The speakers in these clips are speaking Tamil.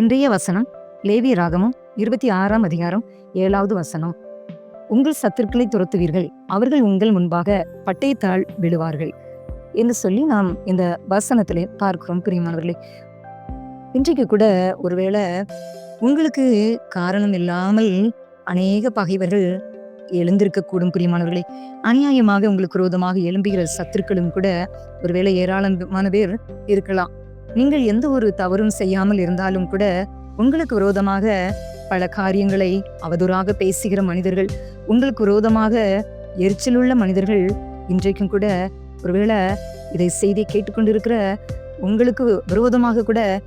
இன்றைய வசனம் லேவி ராகமும் இருபத்தி ஆறாம் அதிகாரம் ஏழாவது வசனம். உங்கள் சத்துருக்களை துரத்துவீர்கள். அவர்கள் உங்கள் முன்பாக பட்டயத்தால் விழுவார்கள். என்று சொல்லி நாம் இந்த வசனத்திலே பார்க்கிறோம் பிரியமானவர்களே. இன்றைக்கு கூட ஒருவேளை உங்களுக்கு காரணம் இல்லாமல் அநேக பகைவர்கள் எழுந்திருக்கக்கூடும் பிரியமானவர்களே. அநியாயமாக உங்களுக்கு விரோதமாக எழும்புகிற சத்துருக்களும் கூட ஒருவேளை ஏராளமான பேர் இருக்கலாம். நீங்கள் எந்த ஒரு தவறும் செய்யாமல் இருந்தாலும் கூட உங்களுக்கு விரோதமாக பல காரியங்களை அவதூறாக பேசுகிற மனிதர்கள் உங்களுக்கு விரோதமாக எரிச்சலுள்ள மனிதர்கள் இன்றைக்கும் கூட ஒருவேளை இதை செய்தி கேட்டுக்கொண்டிருக்கிற உங்களுக்கு விரோதமாக கூட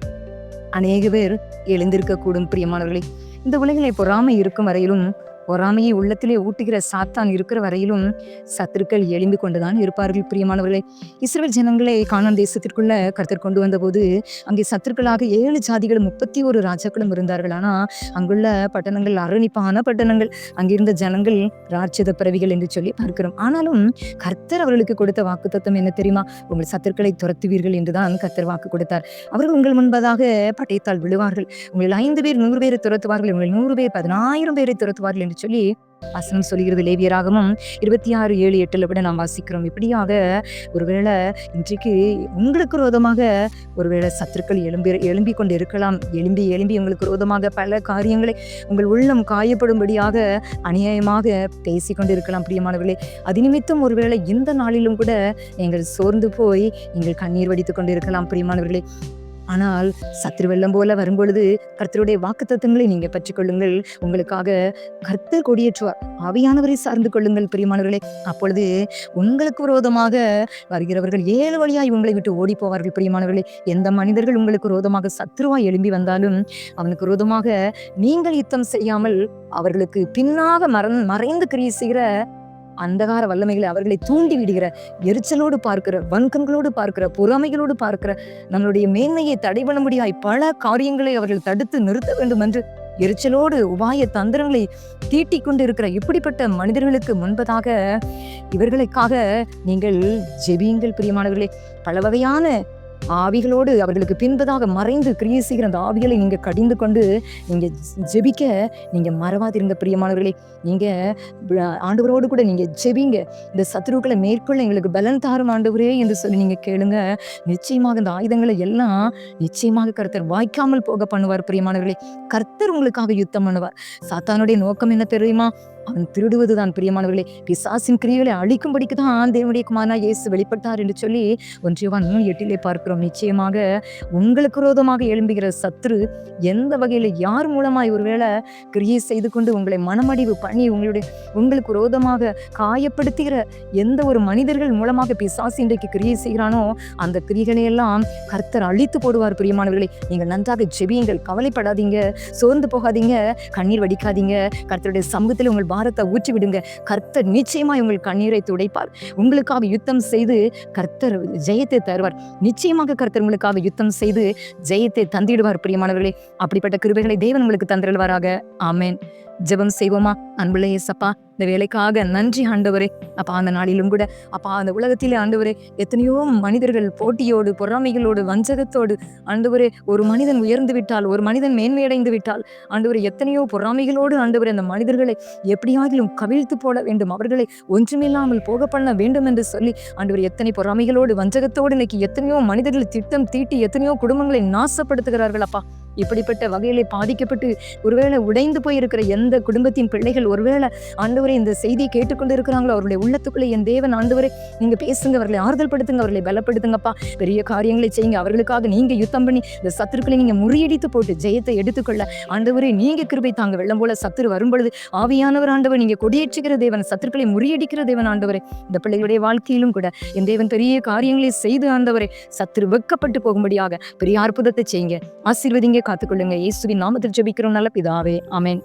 அநேக பேர் எழுந்திருக்கக்கூடும் பிரியமானவர்களே. இந்த உலகிலே பொறாமை இருக்கும் வரையிலும் பொறாமையை உள்ளத்திலே ஊட்டுகிற சாத்தான் இருக்கிற வரையிலும் சத்துருக்கள் எழுந்து கொண்டுதான் இருப்பார்கள் பிரியமானவர்களே. இஸ்ரேல் ஜனங்களை காணான் தேசத்திற்குள்ள கருத்தர் கொண்டு வந்தபோது அங்கே சத்துருக்களாக ஏழு ஜாதிகளும் முப்பத்தி ஒரு ராஜாக்களும் இருந்தார்கள். ஆனா அங்குள்ள பட்டணங்கள் அரணிப்பான பட்டணங்கள். அங்கிருந்த ஜனங்கள் ராட்சத பிறவிகள் என்று சொல்லி பார்க்கிறோம். ஆனாலும் கர்த்தர் அவர்களுக்கு கொடுத்த வாக்குத்தத்தம் என்ன தெரியுமா? உங்கள் சத்துருக்களை துரத்துவீர்கள் என்றுதான் கர்த்தர் வாக்கு கொடுத்தார். அவர்கள் உங்கள் முன்பதாக பட்டயத்தால் விழுவார்கள். உங்களில் ஐந்து பேர் நூறு பேரை துரத்துவார்கள். உங்கள் நூறு பேர் பதினாயிரம் பேரை துரத்துவார்கள் என்று சொல்லி வசனம் சொல்கிறது லேவியராகவும் இருபத்தி ஆறு ஏழு எட்டுல விட நாம் வாசிக்கிறோம். இப்படியாக ஒருவேளை இன்றைக்கு உங்களுக்கு விரோதமாக ஒருவேளை சத்துருக்கள் எழும்பி எழும்பி கொண்டு இருக்கலாம். எழும்பி எழும்பி உங்களுக்கு விரோதமாக பல காரியங்களை உங்கள் உள்ளம் காயப்படும்படியாக அநியாயமாக பேசிக்கொண்டு இருக்கலாம் பிரியமானவர்களே. அது நிமித்தம் ஒருவேளை இந்த நாளிலும் கூட நீங்கள் சோர்ந்து போய் நீங்கள் கண்ணீர் வடித்து கொண்டு இருக்கலாம் பிரியமானவர்களே. ஆனால் சத்துரு வெள்ளம் போல வரும்பொழுது கர்த்தருடைய வாக்கு தத்துவங்களை நீங்க பற்றிக்கொள்ளுங்கள். உங்களுக்காக கர்த்தர் கொடியேற்றுவார் ஆவியானவரை சார்ந்து கொள்ளுங்கள் பிரியமானவர்களே. அப்பொழுது உங்களுக்கு விரோதமாக வருகிறவர்கள் ஏழு வழியாய் உங்களை விட்டு ஓடி போவார்கள் பிரியமானவர்களே. எந்த மனிதர்கள் உங்களுக்கு விரோதமாக சத்ருவாய் எழும்பி வந்தாலும் அவனுக்கு விரோதமாக நீங்கள் யுத்தம் செய்யாமல் அவர்களுக்கு பின்னாக மறந் மறைந்து கிரியை செய்கிற அந்தகார வல்லமைகளை அவர்களை தூண்டி விடுகிற எரிச்சலோடு பார்க்கிற வன்கண்களோடு பார்க்கிற பொறாமைகளோடு பார்க்கிற நம்மளுடைய மேன்மையை தடை பண்ண முடியாய் பல காரியங்களை அவர்கள் தடுத்து நிறுத்த வேண்டும் என்று எரிச்சலோடு உபாய தந்திரங்களை தீட்டிக் கொண்டு இருக்கிற இப்படிப்பட்ட மனிதர்களுக்கு முன்பதாக இவர்களுக்காக நீங்கள் ஜெபியுங்கள் பிரியமானவர்களே. பல வகையான ஆவிகளோடு அவர்களுக்கு பின்பதாக மறைந்து கிரியை செய்கிற அந்த ஆவிகளை நீங்கள் கடிந்து கொண்டு நீங்கள் ஜெபிக்க நீங்கள் மறவாதிருங்க பிரியமானவர்களே நீங்கள் ஆண்டவரோடு கூட நீங்கள் ஜெபிங்க. இந்த சத்துருக்களை மேற்கொள்ள எங்களுக்கு பலன் தாரும் ஆண்டவரே என்று சொல்லி நீங்கள் கேளுங்க. நிச்சயமாக இந்த ஆயுதங்களை எல்லாம் நிச்சயமாக கர்த்தர் வாய்க்காமல் போக பண்ணுவார் பிரியமானவர்களே. கர்த்தர் உங்களுக்காக யுத்தம் பண்ணுவார். சாத்தானுடைய நோக்கம் என்ன தெரியுமா? அவன் திருடுவதுதான். பிரியமானவர்களே பிசாசின் கிரியைகளை அழிக்கும்படிக்கு தான் தேவனுடைய குமாரனா இயேசு வெளிப்பட்டார் என்று சொல்லி ஒன்றியவான் எட்டிலே பார்க்கிறோம். நிச்சயமாக உங்களுக்கு விரோதமாக எழும்புகிற சத்ரு எந்த வகையில் யார் மூலமாய் ஒருவேளை கிரியை செய்து கொண்டு உங்களை மனமடிவு பண்ணி உங்களுடைய உங்களுக்கு விரோதமாக காயப்படுத்துகிற எந்த ஒரு மனிதர்கள் மூலமாக பிசாசு இன்றைக்கு கிரியை செய்கிறானோ அந்த கிரிகளை எல்லாம் கர்த்தர் அழித்து போடுவார். பிரியமானவர்களே நீங்கள் நன்றாக ஜெபியுங்கள். கவலைப்படாதீங்க. சோர்ந்து போகாதீங்க. கண்ணீர் வடிக்காதீங்க. கர்த்தருடைய சமூகத்தில் உங்கள் பாரத்தை ஊற்றி விடுங்க கர்த்தர் நிச்சயமா உங்கள் கண்ணீரை துடைப்பார். உங்களுக்காக யுத்தம் செய்து கர்த்தர் ஜெயத்தை தருவார். நிச்சயமாக கர்த்தர் உங்களுக்காக யுத்தம் செய்து ஜெயத்தை தந்திடுவார் பிரியமானவர்களே. அப்படிப்பட்ட கிருபைகளை தேவன் உங்களுக்கு தந்திருவாராக ஆமென். ஜெபம் செய்வோமா? அன்புள்ள ஏசப்பா இந்த வேலைக்காக நன்றி ஆண்டவரே. அப்பா அந்த நாளிலும் கூட அப்பா அந்த உலகத்திலே ஆண்டவரே எத்தனையோ மனிதர்கள் போட்டியோடு பொறாமைகளோடு வஞ்சகத்தோடு ஆண்டவரே ஒரு மனிதன் உயர்ந்து விட்டால் ஒரு மனிதன் மேன்மையடைந்து விட்டால் ஆண்டவரே எத்தனையோ பொறாமைகளோடு ஆண்டவரே அந்த மனிதர்களை எப்படியாகிலும் கவிழ்த்து போட வேண்டும். அவர்களை ஒன்றுமில்லாமல் போக பண்ண வேண்டும் என்று சொல்லி ஆண்டவர் எத்தனை பொறாமைகளோடு வஞ்சகத்தோடு இன்னைக்கு எத்தனையோ மனிதர்கள் திட்டம் தீட்டி எத்தனையோ குடும்பங்களை நாசப்படுத்துகிறார்கள் அப்பா. இப்படிப்பட்ட வகையிலே பாதிக்கப்பட்டு ஒருவேளை உடைந்து போயிருக்கிற எந்த குடும்பத்தின் பிள்ளைகள் ஒருவேளை ஆண்டவரை இந்த செய்தியை கேட்டுக்கொண்டு இருக்கிறாங்களோ அவருடைய உள்ளத்துக்குள்ளே என் தேவன் ஆண்டவரை நீங்கள் பேசுங்க அவர்களை ஆறுதல் படுத்துங்க அவர்களை பலப்படுத்துங்கப்பா. பெரிய காரியங்களை செய்யுங்க அவர்களுக்காக நீங்கள் யுத்தம் பண்ணி இந்த சத்துருக்களை நீங்கள் முறியடித்து போட்டு ஜெயத்தை எடுத்துக்கொள்ள ஆண்டவரை நீங்க கிருபை தாங்க. வெள்ளம் போல சத்துரு வரும்பொழுது ஆவியானவர் ஆண்டவர் நீங்கள் கொடியேற்றுகிற தேவன் சத்துருக்களை முறியடிக்கிற தேவன் ஆண்டவரை. இந்த பிள்ளைகளுடைய வாழ்க்கையிலும் கூட என் தேவன் பெரிய காரியங்களை செய்து ஆண்டவரை சத்துரு வெக்கப்பட்டு போகும்படியாக பெரிய அற்புதத்தை செய்யுங்க. ஆசீர்வதிங்க காத்துக்கொள்ளுங்க. இயேசுவின் நாமத்தில் ஜெபிக்கிறோம். நல்ல பிதாவே. அமேன்